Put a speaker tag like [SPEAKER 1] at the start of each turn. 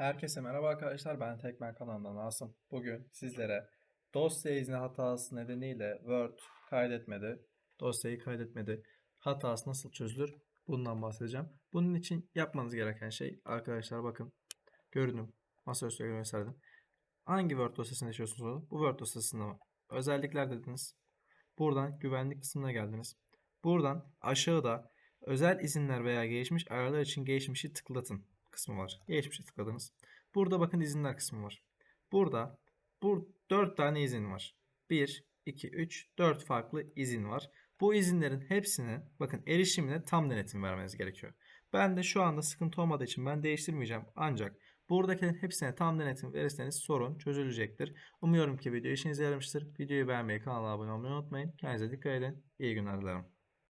[SPEAKER 1] Herkese merhaba arkadaşlar. Ben Tekmen kanalından Asım. Bugün sizlere dosya izni hatası nedeniyle Word kaydetmedi. Dosyayı kaydetmedi. Hatası nasıl çözülür? Bundan bahsedeceğim. Bunun için yapmanız gereken şey arkadaşlar bakın. Görünüm. Masaüstü gösterdim. Hangi Word dosyasını yaşıyorsunuz? Bu Word dosyasında mı? Özellikler dediniz. Buradan güvenlik kısmına geldiniz. Buradan aşağıda özel izinler veya gelişmiş ayarlar için gelişmişi tıklatın kısmı var. Geçmişe tıkladınız. Burada bakın izinler kısmı var. Burada bu 4 tane izin var. 1, 2, 3, 4 farklı izin var. Bu izinlerin hepsine bakın erişimine tam denetim vermeniz gerekiyor. Ben de şu anda sıkıntı olmadığı için ben değiştirmeyeceğim. Ancak buradakilerin hepsine tam denetim verirseniz sorun çözülecektir. Umuyorum ki video işinize yaramıştır. Videoyu beğenmeyi, kanala abone olmayı unutmayın. Kendinize dikkat edin. İyi günler dilerim.